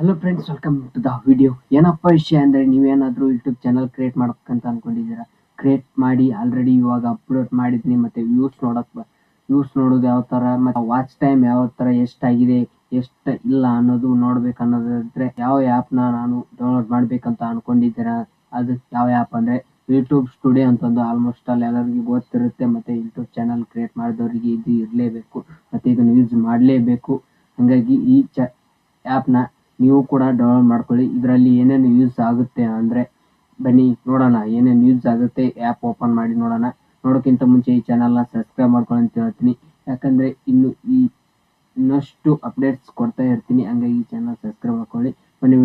Hello friends welcome to the video ಏನಪ್ಪ ವಿಷಯ ಅಂದರೆ ನೀವೇನಾದರೂ ಯೂಟ್ಯೂಬ್ ಚಾನಲ್ ಕ್ರಿಯೇಟ್ ಮಾಡ್ಬೇಕಂತ ಅಂದ್ಕೊಂಡಿದ್ದೀರಾ ಕ್ರಿಯೇಟ್ ಮಾಡಿ ಆಲ್ರೆಡಿ ಇವಾಗ ಅಪ್ಲೋಡ್ ಮಾಡಿದ್ದೀನಿ, ಮತ್ತು ವ್ಯೂಸ್ ನೋಡೋಕ್ಕೆ ವ್ಯೂಸ್ ನೋಡೋದು ಯಾವ ಥರ ಮತ್ತು ವಾಚ್ ಟೈಮ್ ಯಾವ ಥರ ಎಷ್ಟಾಗಿದೆ, ಎಷ್ಟು ಇಲ್ಲ ಅನ್ನೋದು ನೋಡ್ಬೇಕು ಅನ್ನೋದಿದ್ರೆ ಯಾವ ಆ್ಯಪ್ನ ನಾನು ಡೌನ್ಲೋಡ್ ಮಾಡಬೇಕಂತ ಅಂದ್ಕೊಂಡಿದ್ದೀರಾ ಅದು ಯಾವ ಆ್ಯಪ್ ಅಂದರೆ ಯೂಟ್ಯೂಬ್ ಸ್ಟುಡಿಯೋ ಅಂತಂದು ಆಲ್ಮೋಸ್ಟ್ ಅಲ್ಲಿ ಎಲ್ಲರಿಗೂ ಗೊತ್ತಿರುತ್ತೆ, ಮತ್ತು ಯೂಟ್ಯೂಬ್ ಚಾನಲ್ ಕ್ರಿಯೇಟ್ ಮಾಡಿದವರಿಗೆ ಇದು ಇರಲೇಬೇಕು, ಮತ್ತು ಇದನ್ನು ಯೂಸ್ ಮಾಡಲೇಬೇಕು. ಹಾಗಾಗಿ ಈ ಚ ಆ್ಯಪ್ನ ನೀವು ಕೂಡ ಡೌನ್ಲೋಡ್ ಮಾಡ್ಕೊಳ್ಳಿ. ಇದರಲ್ಲಿ ಏನೇನು ಯೂಸ್ ಆಗುತ್ತೆ ಅಂದರೆ, ಬನ್ನಿ ನೋಡೋಣ. ಏನೇನು ಯೂಸ್ ಆಗುತ್ತೆ ಆ್ಯಪ್ ಓಪನ್ ಮಾಡಿ ನೋಡೋಣ. ನೋಡೋಕ್ಕಿಂತ ಮುಂಚೆ ಈ ಚಾನಲ್ನ ಸಬ್ಸ್ಕ್ರೈಬ್ ಮಾಡ್ಕೊಳ್ಳಿ ಅಂತ ಹೇಳ್ತೀನಿ. ಯಾಕಂದರೆ ಇನ್ನು ಈ ಇನ್ನಷ್ಟು ಅಪ್ಡೇಟ್ಸ್ ಕೊಡ್ತಾ ಇರ್ತೀನಿ. ಹಂಗಾಗಿ ಈ ಚಾನಲ್ ಸಬ್ಸ್ಕ್ರೈಬ್ ಮಾಡ್ಕೊಳ್ಳಿ. ಬನ್ನಿ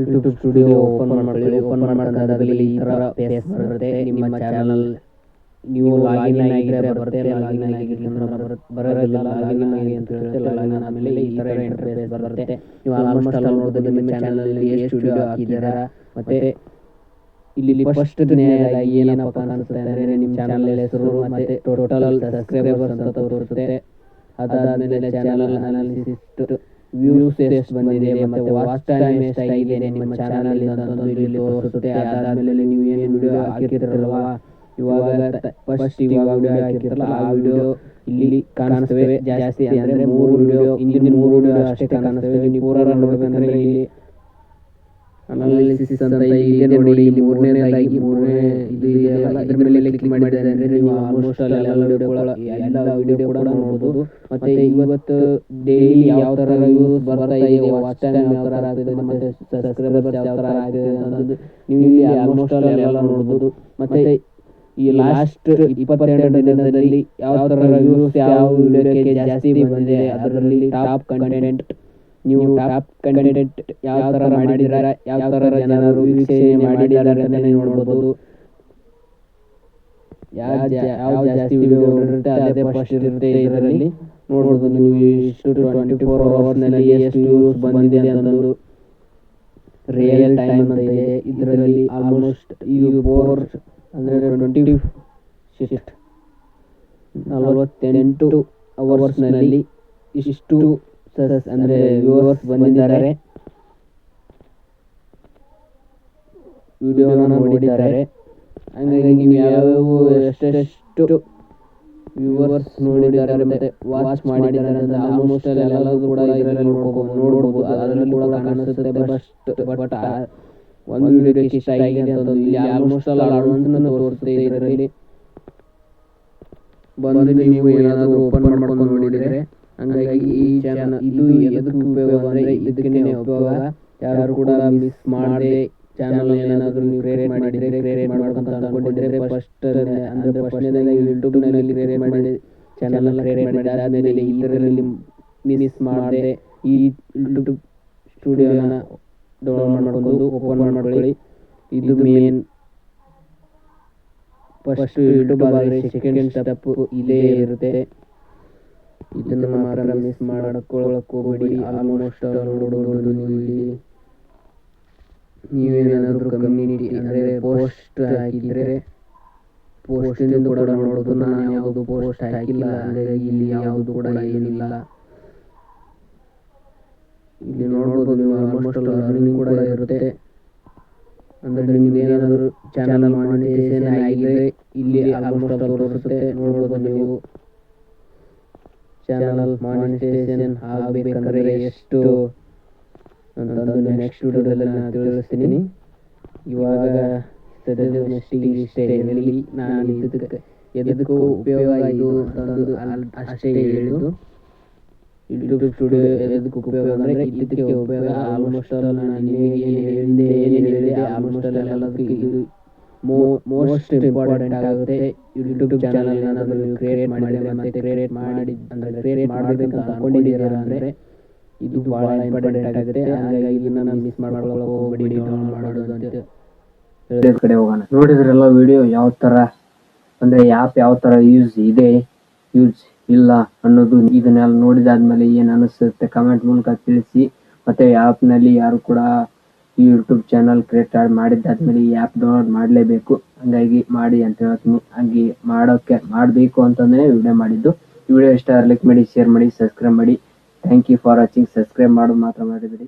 ಯೂಟ್ಯೂಬ್ ಸ್ಟುಡಿಯೋ ಓಪನ್ ಮಾಡ್ಕೊಳ್ಳಿ. ಓಪನ್ ಮಾಡ್ಕೊಂಡಾಗಲಿ ಈ ಥರ ಪೇಸ್ ಬರುತ್ತೆ. ನಿಮ್ಮ ಚಾನಲ್ ನೀವು ಲಾಗಿನ್ ಆಗಿದ್ರೆ ಬರುತ್ತೆ ಲಾಗಿನ್ ಆಗಿದ್ರೆ ಬರೋದಿಲ್ಲ ಲಾಗಿನ್ ಆಗಿ ಅಂತ ಹೇಳುತ್ತೆ ಲಾಗಿನ್ ಆದಮೇಲೆ ಈ ಥರ ಇಂಟರ್ಫೇಸ್ ಬರುತ್ತೆ. ನೀವು ಆಲ್ಮೋಸ್ಟ್ ಅಲ್ಲಿ ನೋಡ್ಬೋದು ನಿಮ್ಮ ಚಾನಲಲ್ಲಿ ಎಷ್ಟು ಸ್ಟುಡಿಯೋ ಹಾಕಿದ್ದೀರಾ. ಮತ್ತೆ ಇಲ್ಲಿ ಫಸ್ಟ್ ಏನಪ್ಪ ಕಾಣಿಸುತ್ತೆ ಅಂದರೆ ನಿಮ್ಮ ಚಾನಲ್ ಹೆಸರು ಮತ್ತೆ ಟೋಟಲ್ ಸಬ್ಸ್ಕ್ರೈಬರ್ಸ್ ಅಂತ ತೋರಿಸುತ್ತೆ. ಅದಾದಮೇಲೆ ಚಾನಲ್ ಅನಾಲಿಸಿಸ್ ವ್ಯೂಸ್ ಎಷ್ಟು ಬಂದಿದೆ ಮತ್ತೆ ವಾಚ್ ಟೈಮ್ ಎಷ್ಟಾಗಿದೆ ನಿಮ್ಮ ಚಾನಲ್ ಇಲ್ಲಿ ತೋರಿಸುತ್ತೆ. ಅದಾದ್ಮೇಲೆ ನೀವು ಏನು ವಿಡಿಯೋ ಹಾಕಿರ್ತೀರಲ್ವಾ? ಇವಾಗ ಫಸ್ಟ್ ಇವಾಗ ವಿಡಿಯೋ ಹಾಕಿರ್ತಾರಲ್ಲ, ಆ ವಿಡಿಯೋ ಇಲ್ಲಿ ಕಾಣಿಸ್ತವೆ. ಜಾಸ್ತಿ ಅಂದ್ರೆ ಮೂರು ವಿಡಿಯೋ ಹಿಂದಿನ ಮೂರು ವಿಡಿಯೋ ಅಷ್ಟೇ ಕಾಣಿಸ್ತವೆ. ನೀವು ಪೂರ ನೋಡ್ಬೇಕಂದ್ರೆ ಇಲ್ಲಿ ಅನಾಲಿಸಿಸ್ ಅಂತ ಇಲ್ಲಿ ನೋಡಿ, ಇಲ್ಲಿ ಮೂರನೇದಾಗಿ ಮೂರನೇ ಇದು ಇದೆಯಲ್ಲ, ಇದ್ರ ಮೇಲೆ ಕ್ಲಿಕ್ ಮಾಡಿದ್ರೆ ಅಂದ್ರೆ ನೀವು ಆಲ್ಮೋಸ್ಟ್ ಎಲ್ಲ ವಿಡಿಯೋಗಳ ಎಲ್ಲ ವಿಡಿಯೋ ಕೂಡ ನೋಡ್ಬೋದು. ಮತ್ತೆ ಇವತ್ತು ಡೈಲಿ ಯಾವ ತರ ವ್ಯೂಸ್ ಬರ್ತಾ ಇದೆ ವಾಚ್ ಟೈಮ್ ಯಾವ ತರ ಆಗ್ತಿದೆ, ಮತ್ತೆ ಸಬ್ಸ್ಕ್ರೈಬರ್ಸ್ ಯಾವ ತರ ಆಗ್ತಿದೆ ಅನ್ನೋದು ನೀವು ಇಲ್ಲಿ ಆಲ್ಮೋಸ್ಟ್ ಎಲ್ಲ ನೋಡ್ಬೋದು. ಮತ್ತೆ ಈ ಲಾಸ್ಟ್ ಇಪ್ಪತ್ತೆರಡು ದಿನದಲ್ಲಿ ಯಾವ ತರ ವ್ಯೂಸ್ ಯಾವ ವಿಡಿಯೋಕ್ಕೆ ಜಾಸ್ತಿ ಬಂದಿದೆ, ಅದರಲ್ಲಿ ಟಾಪ್ ಕಂಟೆಂಟ್ ನೀವು ಟಾಪ್ ಕಂಟೆಂಟ್ ಯಾವ ತರ ಮಾಡಿದ್ದಾರೆ, ಯಾವ ತರ ಜನರು ವೀಕ್ಷಣೆ ಮಾಡಿದ್ದಾರೆ ಅಂತಲೇ ನೋಡ್ಬೋದು. ಯಾವ ಜಾಸ್ತಿ ವಿಡಿಯೋ ಅದೇ ಫಸ್ಟ್ ಇರುತ್ತೆ ಇದರಲ್ಲಿ. ನೋಡ್ಬೋದು ನೀವು ಇಷ್ಟು ಟ್ವೆಂಟಿ ಫೋರ್ ಅವರ್ಸ್ನಲ್ಲಿ ಎಷ್ಟು ವ್ಯೂಸ್ ಬಂದಿದೆ ಅಂತಂದು. ರಿಯಲ್ ಟೈಮ್ ಅಂತ ಇದೆ. ಇದರಲ್ಲಿ ಆಲ್ಮೋಸ್ಟ್ ಇದು ಫೋರ್ ಅಂದರೆ ಟ್ವೆಂಟಿ ಶಿಫ್ಟ್ ನಲವತ್ತೆಂಟು ಅವರ್ಸ್ನಲ್ಲಿ ಇಷ್ಟು ಸಸ್ ಅಂದರೆ ವ್ಯೂವರ್ಸ್ ಬಂದಿದ್ದಾರೆ. ವಿಡಿಯೋನ ನೋಡಿದ್ದಾರೆ. ಹಂಗಾಗಿ ನೀವು ಯಾವ್ಯಾವ ಎಷ್ಟೆಷ್ಟು ವ್ಯೂವರ್ಸ್ ನೋಡಿದ್ದಾರೆ ಮತ್ತೆ ವಾಚ್ ಮಾಡಿದ್ದಾರೆ ಅಂತ ಆಲ್ಮೋಸ್ಟ್ ಎಲ್ಲರೂ ಕೂಡ ಇದರಲ್ಲಿ ನೋಡ್ಬೋದು ನೋಡ್ಬೋದು. ಅದರಲ್ಲಿ ಕೂಡ ಕಾಣಿಸುತ್ತೆ ಬಸ್ಟ್ ಬಟ್ ಒಂದು ವಿಡಿಯೋಕ್ಕೆ ಇಷ್ಟ ಆಗಿದೆ ಅಂತ ಇಲ್ಲಿ ಆಲ್ಮೋಸ್ಟ್ ಅಲ್ಲ ಅಡ್ವಾನ್ಸ್ ತೋರಿಸುತ್ತೆ ಇದರಲ್ಲಿ. ಬಂದು ನೀವು ಏನಾದರೂ ಓಪನ್ ಮಾಡ್ಕೊಂಡು ನೋಡಿದರೆ. ಹಂಗಾಗಿ ಈ ಚಾನಲ್ ಇದು ಎದಕ್ಕೆ ಉಪಯೋಗ ಅಂದರೆ ಇದಕ್ಕೆ ಉಪಯೋಗ? ಯಾರು ಕೂಡ ಮಿಸ್ ಮಾಡದೆ ಚಾನಲ್ ಏನಾದರೂ ನೀವು ಕ್ರಿಯೇಟ್ ಮಾಡಿದರೆ ಕ್ರಿಯೇಟ್ ಮಾಡ್ಬೇಕಂತ ಅನ್ಕೊಂಡಿದ್ರೆ ಫಸ್ಟ್ ಅಂದರೆ ಫಸ್ಟ್ನೇದಾಗಿ ಯೂಟ್ಯೂಬ್ನಲ್ಲಿ ಕ್ರಿಯೇಟ್ ಮಾಡಿ ಚಾನಲ್ ಕ್ರಿಯೇಟ್ ಮಾಡಿ ಆದಮೇಲೆ ಇದರಲ್ಲಿ ಮಿಸ್ ಮಾಡದೆ ಈ ಯೂಟ್ಯೂಬ್ ಸ್ಟುಡಿಯೋನ ಡೌನ್ಲೋಡ್ ಮಾಡ್ಕೊಂಡು ಓಪನ್ ಮಾಡ್ಕೊಳ್ಳಿ. ಇದು ಮೇನ್ ಫಸ್ಟ್ ಯೂಟ್ಯೂಬ್ ಆದರೆ ಸೆಕೆಂಡ್ ಸ್ಟೆಪ್ ಇದೇ ಇರುತ್ತೆ. ಇದನ್ನು ಮಾತ್ರ ಮಿಸ್ ಮಾಡ್ಕೊಳಕ್ ಹೋಗಬೇಡಿ. ಆಲ್ಮೋಸ್ಟ್ ನೋಡೋದು ನೀವು ಇಲ್ಲಿ ನೀವೇನಾದರೂ ಕಮ್ಯುನಿಟಿ ಅಂದರೆ ಪೋಸ್ಟ್ ಹಾಕಿದರೆ ಪೋಸ್ಟಿಂದ ಕೂಡ ನೋಡೋದು ನಾನು ಯಾವುದು ಪೋಸ್ಟ್ ಹಾಕಿಲ್ಲ. ಅಂದ್ರೆ ಇಲ್ಲಿ ಯಾವುದು ಕೂಡ ಏನಿಲ್ಲ. ಇಲ್ಲಿ ನೋಡ್ಬೋದು ನೀವು ಆಲ್ಮೋಸ್ಟ್ ಅರ್ನಿಂಗ್ ಕೂಡ ಇರುತ್ತೆ. ಅಂದರೆ ನಿಮ್ಗೆ ಏನಾದರೂ ಚಾನಲ್ ಮಾನಿಟೈಸೇಷನ್ ಆಗಿದ್ರೆ ಇಲ್ಲಿ ಆಲ್ಮೋಸ್ಟ್ ತೋರಿಸುತ್ತೆ. ನೋಡ್ಬೋದು ನೀವು. ಚಾನಲ್ ಮಾನಿಟೈಸೇಷನ್ ಆಗಬೇಕಂದ್ರೆ ಎಷ್ಟು ಅಂತಂದು ನೆಕ್ಸ್ಟ್ ವಿಡಿಯೋದಲ್ಲಿ ನಾನು ತಿಳಿಸ್ತೀನಿ ಇವಾಗ ಸದ್ಯದ ನೆಕ್ಸ್ಟ್ ಇಷ್ಟೇ ಇರಲಿ ನಾನು ಇದಕ್ಕೆ ಎದಕ್ಕೂ ಉಪಯೋಗ ಇದು ಅಂತಂದು ಅಷ್ಟೇ ಹೇಳಿದ್ದು ಯೂಟ್ಯೂಬ್ ಸ್ಟುಡಿಯೋ ಎದಕ್ಕೆ ಉಪಯೋಗ ಅಂದರೆ ಇದಕ್ಕೆ ಉಪಯೋಗ ಆಲ್ಮೋಸ್ಟ್ ಆಲ್ ನಾನು ನಿಮಗೆ ಏನು ಹೇಳಿದೆ ಏನು ಹೇಳಿದೆ ಆಲ್ಮೋಸ್ಟ್ ಆಲ್ ಎಲ್ಲದಕ್ಕೆ ಇದು ಮೋ ಮೋಸ್ಟ್ ಇಂಪಾರ್ಟೆಂಟ್ ಆಗುತ್ತೆ ಯೂಟ್ಯೂಬ್ ಚಾನಲ್ ಏನಾದರೂ ನೀವು ಕ್ರಿಯೇಟ್ ಮಾಡಿದ್ರೆ ಮತ್ತೆ ಕ್ರಿಯೇಟ್ ಮಾಡಿ ಅಂದರೆ ಕ್ರಿಯೇಟ್ ಮಾಡಬೇಕಂತ ಅಂದ್ಕೊಂಡಿದ್ದೀರಾ ಅಂದರೆ ಇದು ಬಹಳ ಇಂಪಾರ್ಟೆಂಟ್ ಆಗುತ್ತೆ. ಹಾಗಾಗಿ ಇದನ್ನ ಮಿಸ್ ಮಾಡ್ಕೊಳ್ಳೋಕೆ ಹೋಗಬೇಡಿ ಡೌನ್ಲೋಡ್ ಮಾಡೋದು ಅಂತ ವಿಡಿಯೋ ಕಡೆ ಹೋಗೋಣ. ನೋಡಿದ್ರಲ್ಲ ವಿಡಿಯೋ ಯಾವ ತರ? ಅಂದ್ರೆ ಆ್ಯಪ್ ಯಾವ ತರ ಯೂಸ್ ಇದೆ? ಯೂಸ್ ಇಲ್ಲ ಅನ್ನೋದು ಇದನ್ನೆಲ್ಲ ನೋಡಿದಾದ್ಮೇಲೆ ಏನ್ ಅನಿಸುತ್ತೆ? ಕಮೆಂಟ್ ಮೂಲಕ ತಿಳಿಸಿ. ಮತ್ತೆ ಆ್ಯಪ್ನಲ್ಲಿ ಯಾರು ಕೂಡ ಈ ಯೂಟ್ಯೂಬ್ ಚಾನಲ್ ಕ್ರಿಯೇಟ್ ಮಾಡಿದ್ದಾದ್ಮೇಲೆ ಈ ಆ್ಯಪ್ ಡೌನ್ಲೋಡ್ ಮಾಡಲೇಬೇಕು. ಹಂಗಾಗಿ ಮಾಡಿ ಅಂತ ಹೇಳ್ತೀನಿ. ಹಂಗೆ ಮಾಡೋಕ್ಕೆ ಮಾಡಬೇಕು ಅಂತಂದ್ರೆ ವಿಡಿಯೋ ಮಾಡಿದ್ದು. ವಿಡಿಯೋ ಇಷ್ಟ ಲೈಕ್ ಮಾಡಿ ಶೇರ್ ಮಾಡಿ ಸಬ್ಸ್ಕ್ರೈಬ್ ಮಾಡಿ. Thank you for watching subscribe ಮಾಡೋದು ಮಾತ್ರ ಮಾಡಿಬಿಡಿ